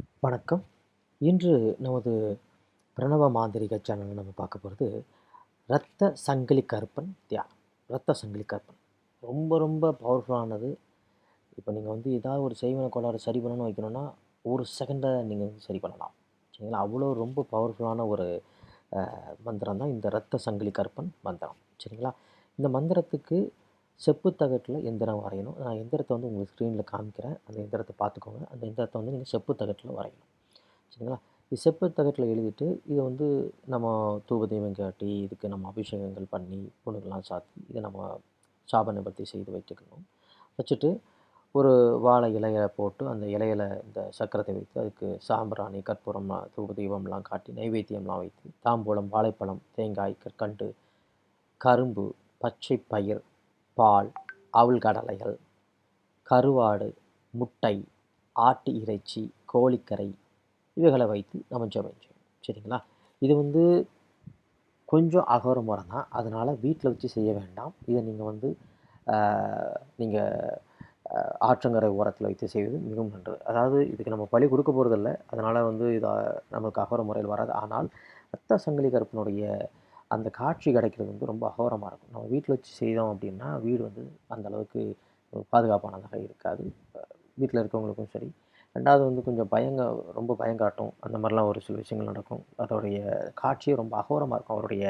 வணக்கம். இன்று நமது பிரணவ மாந்திரிக சேனலில் நம்ம பார்க்க போகிறது இரத்த சங்கிலி கருப்பன் தியானம் இரத்த சங்கிலி கருப்பன். ரொம்ப ரொம்ப பவர்ஃபுல்லானது இப்போ நீங்கள் வந்து ஏதாவது ஒரு செய்வன கோளாறு சரி பண்ணணும்னு வைக்கணும்னா ஒரு செகண்டை நீங்கள் வந்து சரி பண்ணலாம். சரிங்களா? அவ்வளோ ரொம்ப பவர்ஃபுல்லான ஒரு மந்திரம் தான் இந்த இரத்த சங்கிலி கருப்பன் மந்திரம். சரிங்களா? இந்த மந்திரத்துக்கு செப்பு தகட்டில் எந்திரம் வரையணும். நான் எந்திரத்தை வந்து உங்களுக்கு ஸ்க்ரீனில் காமிக்கிறேன். அந்த எந்திரத்தை பார்த்துக்கோங்க. அந்த எந்திரத்தை வந்து நீங்கள் செப்பு தகட்டில் வரையணும். சரிங்களா? இது செப்பு தகட்டில் எழுதிட்டு இதை வந்து நம்ம தூப தெய்வம் காட்டி இதுக்கு நம்ம அபிஷேகங்கள் பண்ணி பொண்ணுக்கெல்லாம் சாத்தி இதை நம்ம சாப நிவர்த்தி செய்து வைத்துக்கணும். வச்சுட்டு ஒரு வாழை இலையை போட்டு அந்த இலையில இந்த சக்கரத்தை வைத்து அதுக்கு சாம்பிராணி கற்பூரம் தூப தெய்வம்லாம் காட்டி நைவேத்தியம்லாம் வைத்து தாம்பூலம் வாழைப்பழம் தேங்காய் கற்கண்டு கரும்பு பச்சை பயிர் பால் அவுள் கடலைகள் கருவாடு முட்டை ஆட்டு இறைச்சி கோழிக்கரை இவைகளை வைத்து நம்ம ஜெபம் செய்யணும் சரிங்களா? இது வந்து கொஞ்சம் அகோர முறை தான் அதனால் வீட்டில் வச்சு செய்ய வேண்டாம். இதை நீங்கள் வந்து நீங்கள் ஆற்றங்கரை ஓரத்தில் வைத்து செய்வது மிகவும் நன்று அதாவது இதுக்கு நம்ம பலி கொடுக்க போகிறதில்ல அதனால் வந்து இதை நமக்கு அகோர முறையில் வராது. ஆனால் ரத்த சங்கிலி கருப்பினுடைய அந்த காட்சி கிடைக்கிறது வந்து ரொம்ப அகோரமாக இருக்கும். நம்ம வீட்டில் வச்சு செய்தோம் அப்படின்னா வீடு வந்து அந்த அளவுக்கு பாதுகாப்பானதாக இருக்காது. வீட்டில் இருக்கவங்களுக்கும் சரி. ரெண்டாவது வந்து கொஞ்சம் பயங்க ரொம்ப பயங்காட்டும். அந்த மாதிரிலாம் ஒரு சில விஷயங்கள் நடக்கும். அதோடைய காட்சியே ரொம்ப அகோரமாக இருக்கும். அவருடைய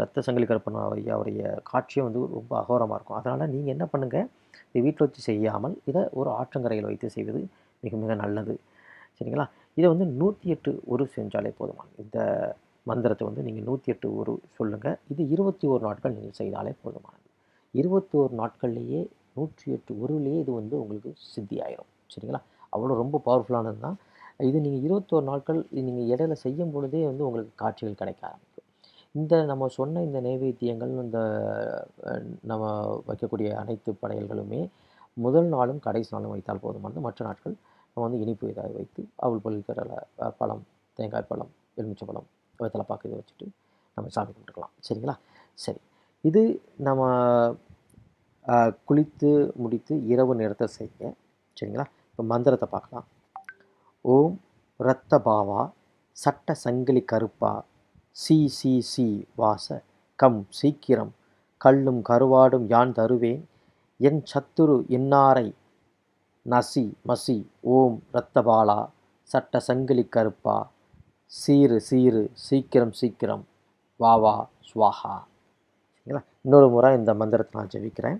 ரத்த சங்கிலி கருப்பன் ஐயாவுடைய காட்சியே வந்து ரொம்ப அகோரமாக இருக்கும். அதனால் நீங்கள் என்ன பண்ணுங்கள் இது வீட்டில் வச்சு செய்யாமல் இதை ஒரு ஆற்றங்கரையில் வைத்து செய்வது மிக மிக நல்லது. சரிங்களா? இதை வந்து நூற்றி எட்டு ஒரு செஞ்சாலே போதுமான இந்த மந்திரத்தை வந்து நீங்கள் நூற்றி எட்டு ஒரு சொல்லுங்கள் இது இருபத்தி ஒரு நாட்கள் நீங்கள் செய்தாலே போதுமானது. இருபத்தோரு நாட்கள்லேயே நூற்றி எட்டு ஒருவிலேயே இது வந்து உங்களுக்கு சித்தி ஆயிரும் சரிங்களா? அவ்வளோ ரொம்ப பவர்ஃபுல்லானது தான். இது நீங்கள் இருபத்தோரு நாட்கள் நீங்கள் இடையில செய்யும் பொழுதே வந்து உங்களுக்கு காட்சிகள் கிடைக்க ஆரம்பிக்கும். இந்த நம்ம சொன்ன இந்த நைவேத்தியங்கள் இந்த நம்ம வைக்கக்கூடிய அனைத்து படையல்களுமே முதல் நாளும் கடைசி நாளும் வைத்தால் போதுமானது. மற்ற நாட்கள் நம்ம வந்து இனிப்பு இதாக வைத்து அவள் பல்கரலை பழம் தேங்காய் பழம் எலுமிச்சை பழம் வெத்தலை பாக்கு இதை வச்சுட்டு நம்ம சாமி கும்பிட்டுக்கலாம். சரிங்களா? சரி. இது நம்ம குளித்து முடித்து இரவு நேரத்தை செய்ய சரிங்களா? இப்போ மந்திரத்தை பார்க்கலாம். ஓம் இரத்த பாவா சட்ட சங்கிலி கருப்பா சி சி சி வாச கம் சீக்கிரம் கள்ளும் கருவாடும் யான் தருவேன். என் சத்துரு இன்னாரை நசி மசி ஓம் ரத்தபாலா சட்ட சங்கிலி கருப்பா சீரு சீரு சீக்கிரம் சீக்கிரம். வா வா ஸ்வாஹா சரிங்களா? இன்னொரு முறை இந்த மந்திரத்தை நான் ஜெபிக்கிறேன்.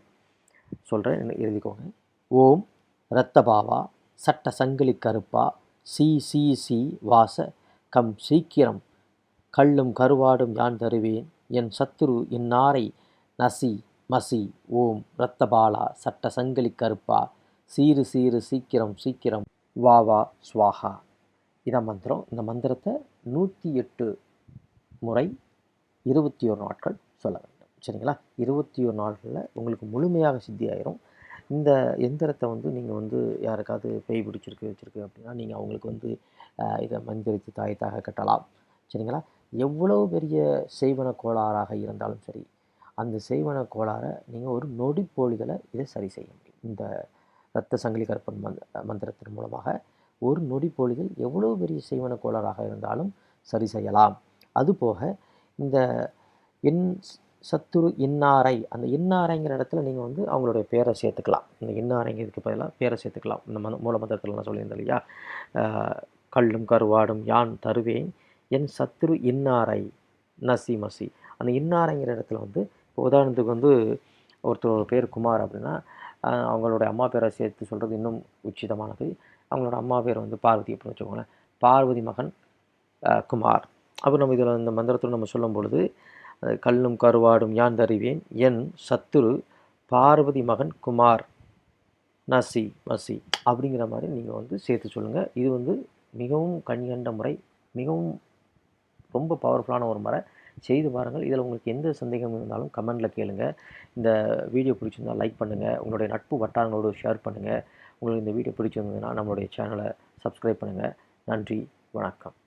சொல்கிறேன் எழுதிக்கோங்க. ஓம் ரத்தபாவா சட்ட சங்கிலி கருப்பா சி சி சி வாச கம் சீக்கிரம். கள்ளும் கருவாடும் யான் தருவேன் என் சத்துரு இந்நாரை நசி மசி. ஓம் இரத்தபாலா சட்ட சங்கிலி கருப்பா சீரு சீரு சீக்கிரம் சீக்கிரம். வா வா ஸ்வாஹா இதான் மந்திரம். இந்த மந்திரத்தை நூற்றி எட்டு முறை இருபத்தி ஒரு நாட்கள் சொல்ல வேண்டும். சரிங்களா? இருபத்தி ஒரு நாட்களில் உங்களுக்கு முழுமையாக சித்தி ஆயிரும் இந்த எந்திரத்தை வந்து நீங்கள் வந்து யாருக்காவது பேய் பிடிச்சிருக்கு வச்சுருக்கு அப்படின்னா நீங்கள் அவங்களுக்கு வந்து இதை மந்திரித்து தாயத்தாக கட்டலாம். சரிங்களா? எவ்வளோ பெரிய செய்வன கோளாறாக இருந்தாலும் சரி அந்த செய்வன கோளாறை நீங்கள் ஒரு நொடிப்போலிகளை இதை சரி செய்ய முடியும். இந்த இரத்த சங்கிலி கற்பன் மந்த் மந்திரத்தின் மூலமாக ஒரு நொடி பொழுதில் எவ்வளோ பெரிய செய்வன கோளாறாக இருந்தாலும் சரி செய்யலாம். அதுபோக இந்த என் சத்துரு இன்னாரை அந்த இன்னாரைங்கிற இடத்துல நீங்கள் வந்து அவங்களுடைய பேரை சேர்த்துக்கலாம். இந்த இன்னாரைங்கிறதுக்கு பதிலாக பேரை சேர்த்துக்கலாம். இந்த மன மூல மந்திரத்தில் நான் சொல்லியிருந்தேன் இல்லையா? கல்லும் கள்ளும் கருவாடும் யான் தருவேன். என் சத்துரு இன்னாரை நசி மசி. அந்த இன்னாரைங்கிற இடத்துல வந்து இப்போ உதாரணத்துக்கு வந்து ஒருத்தர் ஒரு பேர் குமார் அப்படின்னா அவங்களுடைய அவங்களோட அம்மா பேரை சேர்த்து சொல்கிறது இன்னும் உச்சிதமானது. அவங்களோட அம்மா பேர் வந்து பார்வதி அப்படின்னு வச்சுக்கோங்களேன். பார்வதி மகன் குமார். அப்போ நம்ம இதில் இந்த மந்திரத்தில் நம்ம சொல்லும் பொழுது கல்லும் கருவாடும் யான் தருவேன் என் சத்துரு பார்வதி மகன் குமார். நசி மசி அப்படிங்கிற மாதிரி நீங்கள் வந்து சேர்த்து சொல்லுங்கள் இது வந்து மிகவும் கண்கண்ட முறை மிகவும் ரொம்ப பவர்ஃபுல்லான ஒரு முறை. செய்து பாருங்கள். இதில் உங்களுக்கு எந்த சந்தேகம் இருந்தாலும் கமெண்டில் கேளுங்கள் இந்த வீடியோ பிடிச்சிருந்தால் லைக் பண்ணுங்கள் உங்களுடைய நட்பு வட்டாரங்களோடு ஷேர் பண்ணுங்கள் உங்களுக்கு இந்த வீடியோ பிடிச்சிருந்ததுன்னா நம்மளுடைய சேனலை சப்ஸ்கிரைப் பண்ணுங்கள் நன்றி. வணக்கம்.